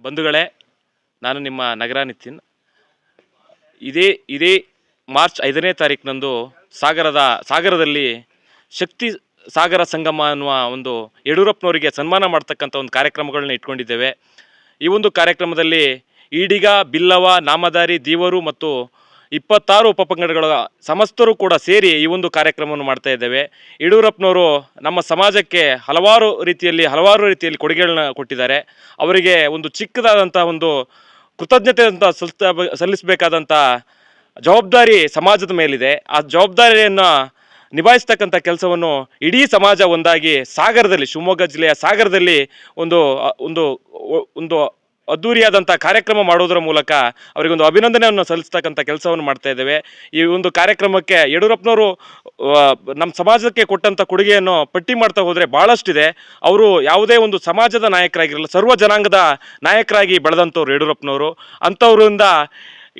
ಬಂಧುಗಳೇ, ನಾನು ನಿಮ್ಮ ನಗರ ನಿತಿನ್. ಇದೇ ಇದೇ ಮಾರ್ಚ್ ಐದನೇ ತಾರೀಕಿನಂದು ಸಾಗರದ, ಸಾಗರದಲ್ಲಿ ಶಕ್ತಿ ಸಾಗರ ಸಂಗಮ ಅನ್ನುವ ಒಂದು ಯಡಿಯೂರಪ್ಪನವರಿಗೆ ಸನ್ಮಾನ ಮಾಡ್ತಕ್ಕಂಥ ಒಂದು ಕಾರ್ಯಕ್ರಮಗಳನ್ನ ಇಟ್ಕೊಂಡಿದ್ದೇವೆ. ಈ ಒಂದು ಕಾರ್ಯಕ್ರಮದಲ್ಲಿ ಈಡಿಗ, ಬಿಲ್ಲವ, ನಾಮದಾರಿ, ದೀವರು ಮತ್ತು ಇಪ್ಪತ್ತಾರು ಉಪಪಂಗಡಗಳ ಸಮಸ್ತರು ಕೂಡ ಸೇರಿ ಈ ಒಂದು ಕಾರ್ಯಕ್ರಮವನ್ನು ಮಾಡ್ತಾ ಇದ್ದೇವೆ. ಯಡಿಯೂರಪ್ಪನವರು ನಮ್ಮ ಸಮಾಜಕ್ಕೆ ಹಲವಾರು ರೀತಿಯಲ್ಲಿ ಹಲವಾರು ರೀತಿಯಲ್ಲಿ ಕೊಡುಗೆಗಳನ್ನ ಕೊಟ್ಟಿದ್ದಾರೆ. ಅವರಿಗೆ ಒಂದು ಚಿಕ್ಕದಾದಂಥ ಒಂದು ಕೃತಜ್ಞತೆ ಅಂತ ಸಲ್ಲಿಸಬೇಕಾದಂಥ ಜವಾಬ್ದಾರಿ ಸಮಾಜದ ಮೇಲಿದೆ. ಆ ಜವಾಬ್ದಾರಿಯನ್ನು ನಿಭಾಯಿಸ್ತಕ್ಕಂಥ ಕೆಲಸವನ್ನು ಇಡೀ ಸಮಾಜ ಒಂದಾಗಿ ಸಾಗರದಲ್ಲಿ, ಶಿವಮೊಗ್ಗ ಜಿಲ್ಲೆಯ ಸಾಗರದಲ್ಲಿ ಒಂದು ಒಂದು ಒಂದು ಅದ್ದೂರಿಯಾದಂಥ ಕಾರ್ಯಕ್ರಮ ಮಾಡೋದರ ಮೂಲಕ ಅವರಿಗೊಂದು ಅಭಿನಂದನೆಯನ್ನು ಸಲ್ಲಿಸ್ತಕ್ಕಂಥ ಕೆಲಸವನ್ನು ಮಾಡ್ತಾ ಇದ್ದೇವೆ. ಈ ಒಂದು ಕಾರ್ಯಕ್ರಮಕ್ಕೆ ಯಡಿಯೂರಪ್ಪನವರು ನಮ್ಮ ಸಮಾಜಕ್ಕೆ ಕೊಟ್ಟಂಥ ಕೊಡುಗೆಯನ್ನು ಪಟ್ಟಿ ಮಾಡ್ತಾ ಹೋದರೆ ಭಾಳಷ್ಟಿದೆ ಅವರು ಯಾವುದೇ ಒಂದು ಸಮಾಜದ ನಾಯಕರಾಗಿರಲ್ಲ, ಸರ್ವ ಜನಾಂಗದ ನಾಯಕರಾಗಿ ಬೆಳೆದಂಥವ್ರು ಯಡಿಯೂರಪ್ಪನವರು. ಅಂಥವ್ರಿಂದ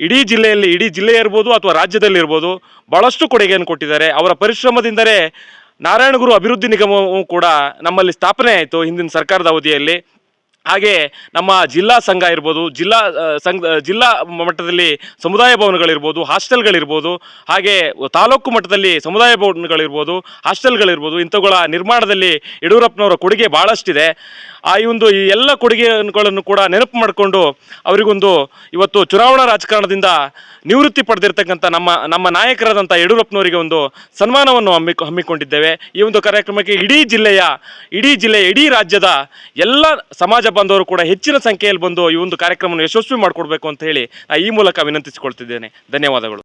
ಇಡೀ ಜಿಲ್ಲೆಯಲ್ಲಿ, ಇಡೀ ಜಿಲ್ಲೆ ಇರ್ಬೋದು ಅಥವಾ ರಾಜ್ಯದಲ್ಲಿ ಇರ್ಬೋದು ಭಾಳಷ್ಟು ಕೊಡುಗೆಯನ್ನು ಕೊಟ್ಟಿದ್ದಾರೆ. ಅವರ ಪರಿಶ್ರಮದಿಂದಲೇ ನಾರಾಯಣಗುರು ಅಭಿವೃದ್ಧಿ ನಿಗಮವು ಕೂಡ ನಮ್ಮಲ್ಲಿ ಸ್ಥಾಪನೆ ಆಯಿತು ಹಿಂದಿನ ಸರ್ಕಾರದ ಅವಧಿಯಲ್ಲಿ. ಹಾಗೆ ನಮ್ಮ ಜಿಲ್ಲಾ ಸಂಘ ಇರ್ಬೋದು, ಜಿಲ್ಲಾ ಸಂಘ ಜಿಲ್ಲಾ ಮಟ್ಟದಲ್ಲಿ ಸಮುದಾಯ ಭವನಗಳಿರ್ಬೋದು, ಹಾಸ್ಟೆಲ್ಗಳಿರ್ಬೋದು, ಹಾಗೆ ತಾಲೂಕು ಮಟ್ಟದಲ್ಲಿ ಸಮುದಾಯ ಭವನಗಳಿರ್ಬೋದು, ಹಾಸ್ಟೆಲ್ಗಳಿರ್ಬೋದು, ಇಂಥವುಗಳ ನಿರ್ಮಾಣದಲ್ಲಿ ಯಡಿಯೂರಪ್ಪನವರ ಕೊಡುಗೆ ಭಾಳಷ್ಟಿದೆ ಆ ಈ ಒಂದು ಈ ಎಲ್ಲ ಕೊಡುಗೆಗಳನ್ನು ಕೂಡ ನೆನಪು ಮಾಡಿಕೊಂಡು ಅವರಿಗೊಂದು ಇವತ್ತು ಚುನಾವಣಾ ರಾಜಕಾರಣದಿಂದ ನಿವೃತ್ತಿ ಪಡೆದಿರ್ತಕ್ಕಂಥ ನಮ್ಮ ನಮ್ಮ ನಾಯಕರಾದಂಥ ಯಡಿಯೂರಪ್ಪನವರಿಗೆ ಒಂದು ಸನ್ಮಾನವನ್ನು ಹಮ್ಮಿ ಹಮ್ಮಿಕೊಂಡಿದ್ದೇವೆ. ಈ ಒಂದು ಕಾರ್ಯಕ್ರಮಕ್ಕೆ ಇಡೀ ಜಿಲ್ಲೆಯ ಇಡೀ ಜಿಲ್ಲೆಯ, ಇಡೀ ರಾಜ್ಯದ ಎಲ್ಲ ಸಮಾಜ ಬಾಂಧವರು ಕೂಡ ಹೆಚ್ಚಿನ ಸಂಖ್ಯೆಯಲ್ಲಿ ಬಂದು ಈ ಒಂದು ಕಾರ್ಯಕ್ರಮವನ್ನು ಯಶಸ್ವಿ ಮಾಡಿಕೊಡ್ಬೇಕು ಅಂತ ಹೇಳಿ ಈ ಮೂಲಕ ವಿನಂತಿಸಿಕೊಳ್ತಿದ್ದೇನೆ. ಧನ್ಯವಾದಗಳು.